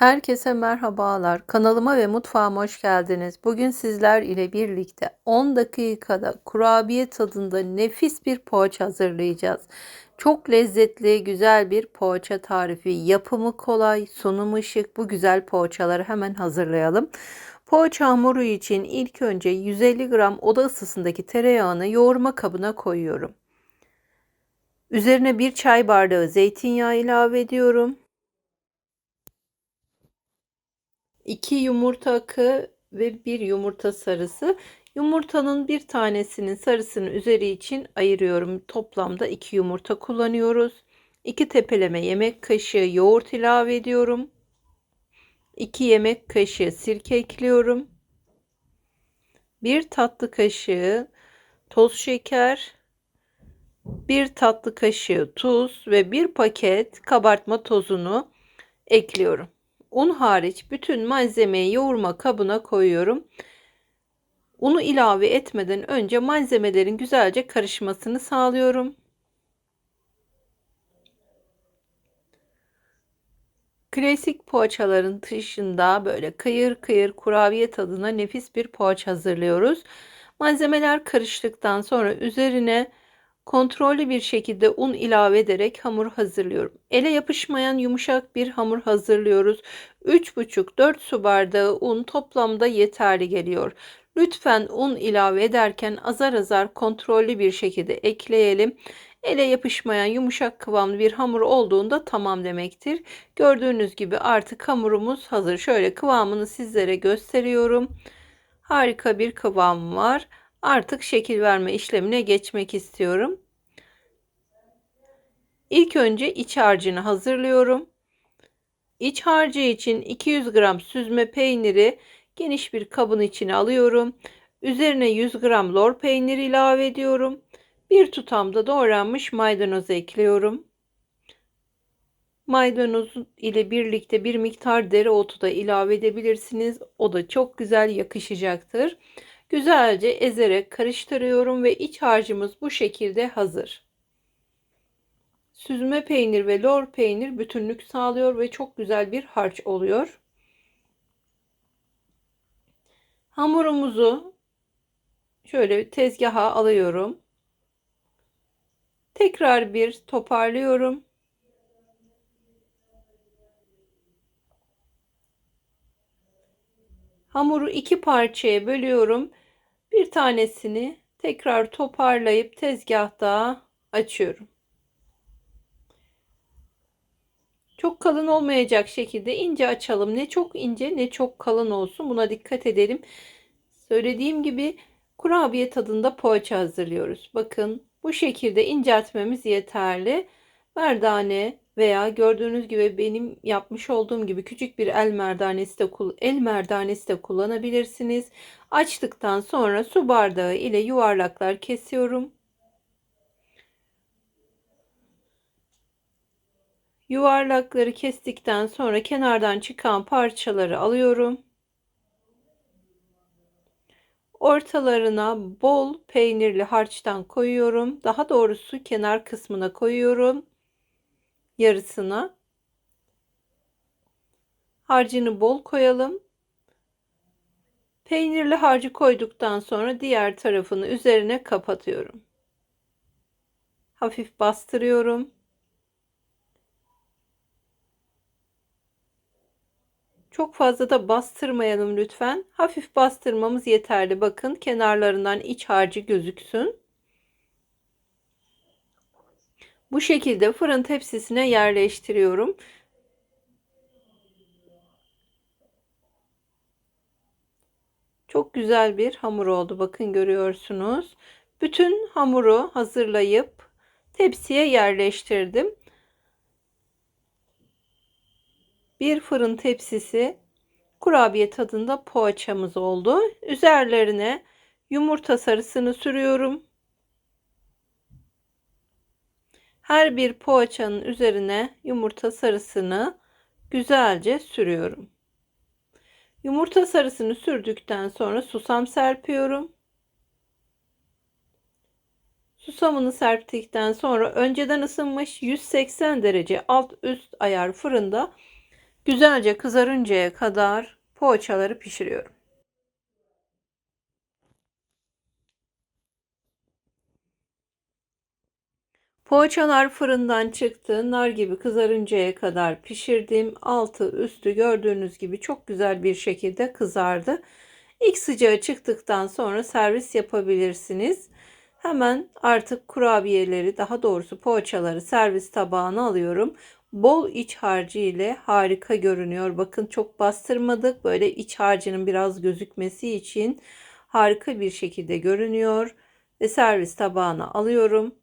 Herkese merhabalar. Kanalıma ve mutfağıma hoş geldiniz. Bugün sizler ile birlikte 10 dakikada kurabiye tadında nefis bir poğaça hazırlayacağız. Çok lezzetli, güzel bir poğaça tarifi. Yapımı kolay, sunumu şık. Bu güzel poğaçaları hemen hazırlayalım. Poğaça hamuru için ilk önce 150 gram oda ısısındaki tereyağını yoğurma kabına koyuyorum. Üzerine bir çay bardağı zeytinyağı ilave ediyorum. 2 yumurta akı ve 1 yumurta sarısı. Yumurtanın bir tanesinin sarısını üzeri için ayırıyorum. Toplamda 2 yumurta kullanıyoruz. 2 tepeleme yemek kaşığı yoğurt ilave ediyorum. 2 yemek kaşığı sirke ekliyorum. 1 tatlı kaşığı toz şeker, 1 tatlı kaşığı tuz ve 1 paket kabartma tozunu ekliyorum. Un hariç bütün malzemeyi yoğurma kabına koyuyorum. Unu ilave etmeden önce malzemelerin güzelce karışmasını sağlıyorum. Klasik poğaçaların dışında böyle kıyır kıyır kurabiye tadına nefis bir poğaça hazırlıyoruz. Malzemeler karıştıktan sonra üzerine Kontrollü bir şekilde un ilave ederek hamur hazırlıyorum. Ele yapışmayan yumuşak bir hamur hazırlıyoruz. 3,5-4 su bardağı un toplamda yeterli geliyor. Lütfen un ilave ederken azar azar kontrollü bir şekilde ekleyelim. Ele yapışmayan yumuşak kıvamlı bir hamur olduğunda tamam demektir. Gördüğünüz gibi artık hamurumuz hazır. Şöyle kıvamını sizlere gösteriyorum. Harika bir kıvam var. Artık şekil verme işlemine geçmek istiyorum. İlk önce iç harcını hazırlıyorum. İç harcı için 200 gram süzme peyniri geniş bir kabın içine alıyorum. Üzerine 100 gram lor peyniri ilave ediyorum. Bir tutam da doğranmış maydanoz ekliyorum. Maydanoz ile birlikte bir miktar dereotu da ilave edebilirsiniz. O da çok güzel yakışacaktır. Güzelce ezerek karıştırıyorum ve iç harcımız bu şekilde hazır. Süzme peynir ve lor peynir bütünlük sağlıyor ve çok güzel bir harç oluyor. Hamurumuzu şöyle tezgaha alıyorum. Tekrar bir toparlıyorum. Hamuru iki parçaya bölüyorum. Bir tanesini tekrar toparlayıp tezgahta açıyorum. Çok kalın olmayacak şekilde ince açalım. Ne çok ince ne çok kalın olsun. Buna dikkat edelim. Söylediğim gibi kurabiye tadında poğaça hazırlıyoruz. Bakın bu şekilde inceltmemiz yeterli. Merdane veya gördüğünüz gibi benim yapmış olduğum gibi küçük bir el merdanesi de el merdanesi de kullanabilirsiniz. Açtıktan sonra su bardağı ile yuvarlaklar kesiyorum. Yuvarlakları kestikten sonra kenardan çıkan parçaları alıyorum. Ortalarına bol peynirli harçtan koyuyorum. Daha doğrusu kenar kısmına koyuyorum yarısına. Harcını bol koyalım. Peynirli harcı koyduktan sonra diğer tarafını üzerine kapatıyorum. Hafif bastırıyorum. Çok fazla da bastırmayalım lütfen. Hafif bastırmamız yeterli. Bakın kenarlarından iç harcı gözüksün. Bu şekilde fırın tepsisine yerleştiriyorum. Çok güzel bir hamur oldu. Bakın görüyorsunuz. Bütün hamuru hazırlayıp tepsiye yerleştirdim. Bir fırın tepsisi kurabiye tadında poğaçamız oldu. Üzerlerine yumurta sarısını sürüyorum. Her bir poğaçanın üzerine yumurta sarısını güzelce sürüyorum. Yumurta sarısını sürdükten sonra susam serpiyorum. Susamını serptikten sonra önceden ısınmış 180 derece alt üst ayar fırında Güzelce kızarıncaya kadar poğaçaları pişiriyorum. Poğaçalar fırından çıktı. Nar gibi kızarıncaya kadar pişirdim. Altı üstü gördüğünüz gibi çok güzel bir şekilde kızardı. İlk sıcağı çıktıktan sonra servis yapabilirsiniz. Hemen artık kurabiyeleri daha doğrusu poğaçaları servis tabağına alıyorum. Bol iç harcı ile harika görünüyor. Bakın çok bastırmadık. Böyle iç harcının biraz gözükmesi için harika bir şekilde görünüyor. Ve servis tabağına alıyorum.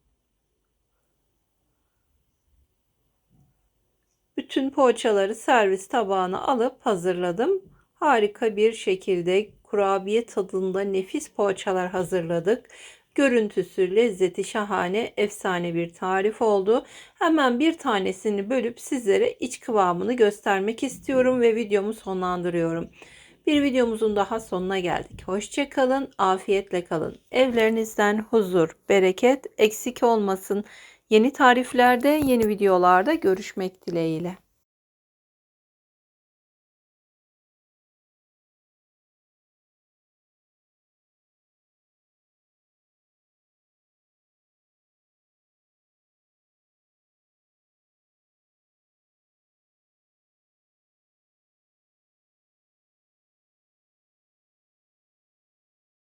Bütün poğaçaları servis tabağına alıp hazırladım. Harika bir şekilde kurabiye tadında nefis poğaçalar hazırladık. Görüntüsü, lezzeti şahane, efsane bir tarif oldu. Hemen bir tanesini bölüp sizlere iç kıvamını göstermek istiyorum ve videomu sonlandırıyorum. Bir videomuzun daha sonuna geldik. Hoşçakalın, afiyetle kalın. Evlerinizden huzur, bereket eksik olmasın. Yeni tariflerde, yeni videolarda görüşmek dileğiyle.